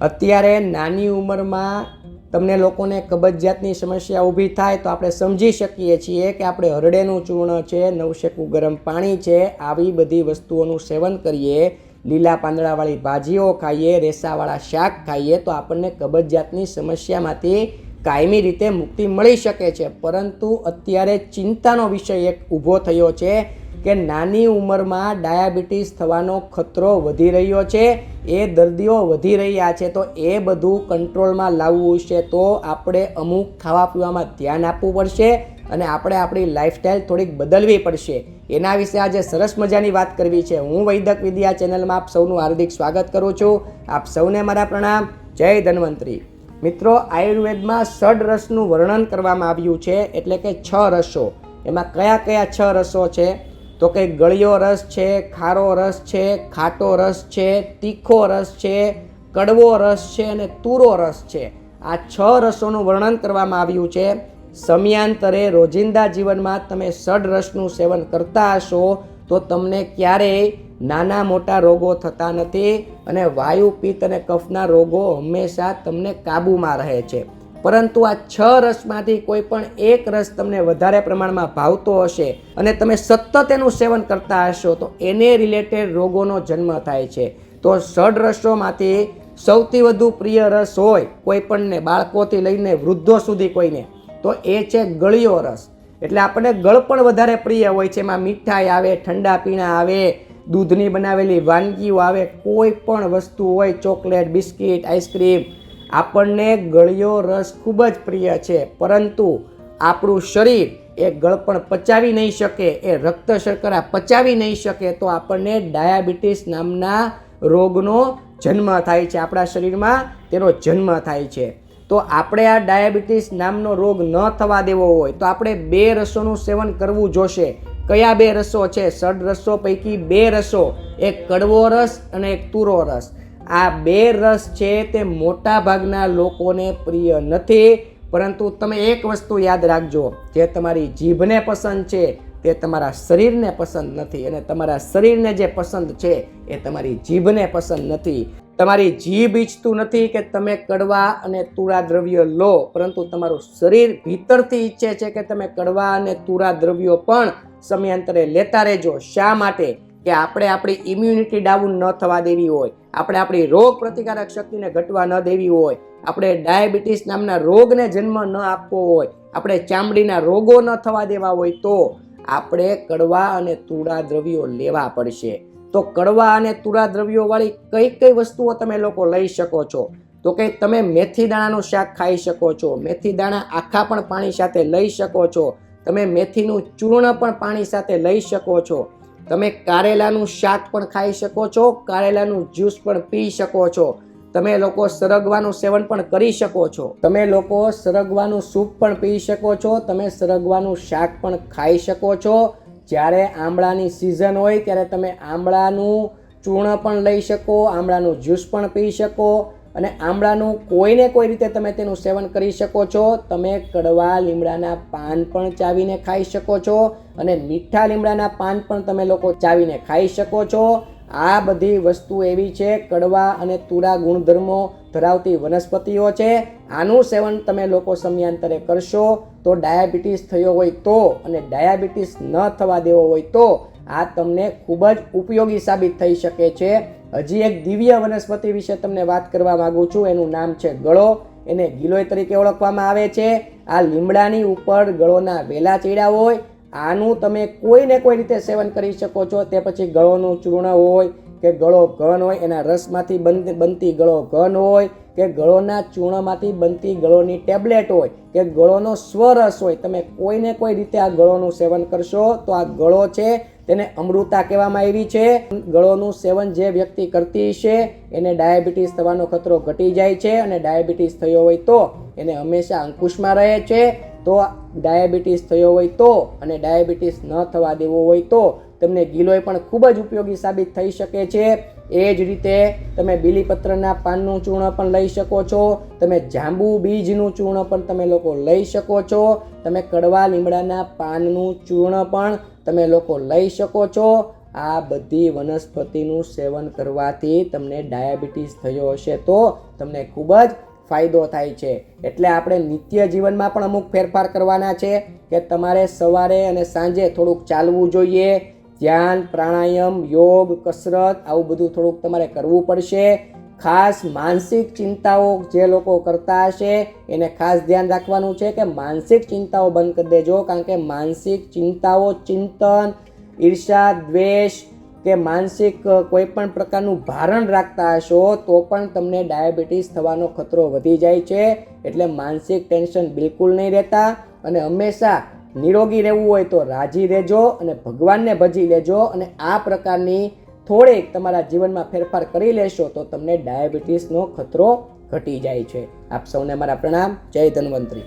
અત્યારે નાની ઉંમરમાં તમને લોકોને કબજિયાતની સમસ્યા ઊભી થાય તો આપણે સમજી શકીએ છીએ કે આપણે હરડેનું ચૂર્ણ છે, નવશેકું ગરમ પાણી છે, આવી બધી વસ્તુઓનું સેવન કરીએ, લીલા પાંદડાવાળી ભાજીઓ ખાઈએ, રેસાવાળા શાક ખાઈએ તો આપણને કબજિયાતની સમસ્યામાંથી કાયમી રીતે મુક્તિ મળી શકે છે. પરંતુ અત્યારે ચિંતાનો વિષય એક ઊભો થયો છે કે નાની ઉંમરમાં ડાયાબિટીસ થવાનો ખતરો વધી રહ્યો છે, એ દર્દીઓ વધી રહ્યા છે, તો એ બધું કંટ્રોલમાં લાવવું છે, તો આપણે અમુક ખાવા પીવામાં ધ્યાન આપવું પડશે અને આપણે આપણી લાઈફસ્ટાઈલ થોડીક બદલવી પડશે. એના વિશે આજે સરસ મજાની વાત કરવી છે. હું વૈદક વિદ્યા ચેનલમાં આપ સૌનું હાર્દિક સ્વાગત કરું છું. આપ સૌને મારા પ્રણામ. જય ધન્વંતરી. મિત્રો, આયુર્વેદમાં ષડ રસનું વર્ણન કરવામાં આવ્યું છે, એટલે કે છ રસો. એમાં કયા કયા છ રસો છે? તો કે ગળ્યો રસ છે, ખારો રસ છે, ખાટો રસ છે, તીખો રસ છે, કડવો રસ છે અને તુરો રસ છે. આ છ રસોનું વર્ણન કરવામાં આવ્યું છે. સમયાંતરે રોજિંદા જીવનમાં તમે ષડ રસનું સેવન કરતા હશો તો તમને ક્યારેય નાના મોટા રોગો થતા નથી અને વાયુ પિત્ત અને કફના રોગો હંમેશા તમને કાબૂમાં રહે છે. પરંતુ આ છ રસમાંથી કોઈ પણ એક રસ તમને વધારે પ્રમાણમાં ભાવતો હશે અને તમે સતત એનું સેવન કરતા હશો, તો એને રિલેટેડ રોગોનો જન્મ થાય છે. તો ષડ રસોમાંથી સૌથી વધુ પ્રિય રસ હોય કોઈ પણને, બાળકોથી લઈને વૃદ્ધો સુધી કોઈને, તો એ છે ગળ્યો રસ. એટલે આપણને ગળ પણ વધારે પ્રિય હોય છે. એમાં મીઠાઈ આવે, ઠંડા પીણા આવે, દૂધની બનાવેલી વાનગીઓ આવે, કોઈ પણ વસ્તુ હોય, ચોકલેટ, બિસ્કિટ, આઈસ્ક્રીમ આપણને ગળ્યો રસ ખૂબ જ પ્રિય છે, પરંતુ આપણું શરીર એ ગળપણ પચાવી નહીં શકે, એ રક્ત શર્કરા પચાવી નહીં શકે, તો આપણને ડાયાબિટીસ નામના રોગનો જન્મ થાય છે, આપણા શરીરમાં તેનો જન્મ થાય છે. તો આપણે આ ડાયાબિટીસ નામનો રોગ ન થવા દેવો હોય, તો આપણે બે રસોનું સેવન કરવું જોશે. કયા બે રસો છે? સડ રસો પૈકી બે રસો, એક કડવો રસ અને એક તુરો રસ. આ બે રસ છે તે મોટા ભાગના લોકોને પ્રિય નથી, પરંતુ તમે એક વસ્તુ યાદ રાખજો, જે તમારી જીભને પસંદ છે, તે તમારા શરીરને પસંદ નથી અને તમારા શરીરને જે પસંદ છે, એ તમારી જીભને પસંદ નથી. તમારી જીભ ઈચ્છતું નથી કે તમે કડવા અને તુરા દ્રવ્ય લો, પરંતુ તમારું શરીર ભીતરથી ઈચ્છે છે કે તમે કડવા અને તુરા દ્રવ્યો પણ સમયાંતરે લેતા રહેજો. શા માટે? કે આપણે આપણી ઇમ્યુનિટી ડાઉન ન થવા દેવી હોય, આપણે આપણી રોગ પ્રતિકારક શક્તિને ઘટવા ન દેવી હોય, આપણે ડાયાબિટીસ નામના રોગને જન્મ ન આપવો હોય, આપણે ચામડીના રોગો ન થવા દેવા હોય તો આપણે કડવા અને તુળા દ્રવ્યો લેવા પડશે. તો કડવા અને તુળા દ્રવ્યોવાળી કઈ કઈ વસ્તુઓ તમે લોકો લઈ શકો છો? તો કે તમે મેથી દાણાનું શાક ખાઈ શકો છો, મેથી દાણા આખા પણ પાણી સાથે લઈ શકો છો, તમે મેથીનું ચૂર્ણ પણ પાણી સાથે લઈ શકો છો તમે કારેલાનું શાક પણ ખાઈ શકો છો, કારેલાનું જ્યુસ પણ પી શકો છો. તમે લોકો સરગવાનું સેવન પણ કરી શકો છો. તમે લોકો સરગવાનું સૂપ પણ પી શકો છો, તમે સરગવાનું શાક પણ ખાઈ શકો છો. જ્યારે આમળાની સિઝન હોય, ત્યારે તમે આમળાનું ચૂર્ણ પણ લઈ શકો, આમળાનું જ્યુસ પણ પી શકો. અને આમળાનું કોઈને કોઈ રીતે તમે તેનું સેવન કરી શકો છો. તમે કડવા લીમડાના પાન પણ ચાવીને ખાઈ શકો છો અને મીઠા લીમડાના પાન પણ તમે લોકો ચાવીને ખાઈ શકો છો. આ બધી વસ્તુ એવી છે, કડવા અને તુરા ગુણધર્મો ધરાવતી વનસ્પતિઓ છે. આનું સેવન તમે લોકો સમયાંતરે કરશો તો ડાયાબિટીસ થયો હોય તો અને ડાયાબિટીસ ન થવા દેવો હોય તો આ તમને ખૂબ જ ઉપયોગી સાબિત થઈ શકે છે. હજી એક દિવ્ય વનસ્પતિ વિશે તમને વાત કરવા માંગુ છું. એનું નામ છે ગળો. એને ગિલોય તરીકે ઓળખવામાં આવે છે. આ લીમડાની ઉપર ગળોના વેલા ચીડા હોય, આનું તમે કોઈને કોઈ રીતે સેવન કરી શકો છો, તે પછી ગળોનું ચૂર્ણ હોય, કે ગળો ઘન હોય, એના રસમાંથી બનતી ગળો ઘન હોય, કે ગળોના ચૂર્ણમાંથી બનતી ગળોની ટેબ્લેટ હોય, કે ગળોનો સ્વરસ હોય, તમે કોઈને કોઈ રીતે આ ગળોનું સેવન કરશો, તો આ ગળો છે તેને અમૃતા કહેવામાં આવી છે. ગળોનું સેવન જે વ્યક્તિ કરતી છે, એને ડાયાબિટીસ થવાનો ખતરો ઘટી જાય છે અને ડાયાબિટીસ થયો હોય તો એને હંમેશા અંકુશમાં રહે છે. તો ડાયાબિટીસ થયો હોય તો અને ડાયાબિટીસ ન થવા દેવો હોય તો તમને ગિલોય પણ ખૂબ જ ઉપયોગી સાબિત થઈ શકે છે. એ જ રીતે તમે બીલીપત્રના પાનનું ચૂર્ણ પણ લઈ શકો છો. તમે જાંબુ બીજનું ચૂર્ણ પણ તમે લોકો લઈ શકો છો. તમે કડવા લીમડાના પાનનું ચૂર્ણ પણ તમે લોકો લઈ શકો છો. આ બધી વનસ્પતિનું સેવન કરવાથી તમને ડાયાબિટીસ થયો હશે તો તમને ખૂબ જ ફાયદો થાય છે. એટલે આપણે નિત્ય જીવનમાં પણ અમુક ફેરફાર કરવાના છે કે તમારે સવારે અને સાંજે થોડુંક ચાલવું જોઈએ. ધ્યાન, પ્રાણાયામ, યોગ, કસરત, આવું બધું થોડુંક તમારે કરવું પડશે. ખાસ માનસિક ચિંતાઓ જે લોકો કરતા હશે, એને ખાસ ધ્યાન રાખવાનું છે કે માનસિક ચિંતાઓ બંધ કરી દેજો, કારણ કે માનસિક ચિંતાઓ ચિંતન, ઈર્ષા, દ્વેષ કે માનસિક કોઈ પણ પ્રકારનું ભારણ રાખતા હશો, તો પણ તમને ડાયાબિટીસ થવાનો ખતરો વધી જાય છે. એટલે માનસિક ટેન્શન બિલકુલ નહીં રહેતા. અને હંમેશા નિરોગી રહેવું હોય તો રાજી રહેજો અને ભગવાનને ભજી લેજો અને આ પ્રકારની થોડીક તમારા જીવનમાં ફેરફાર કરી લેશો તો તમને ડાયાબિટીસનો ખતરો ઘટી જાય છે. આપ સૌને મારા પ્રણામ. જય ધન્વંતરી.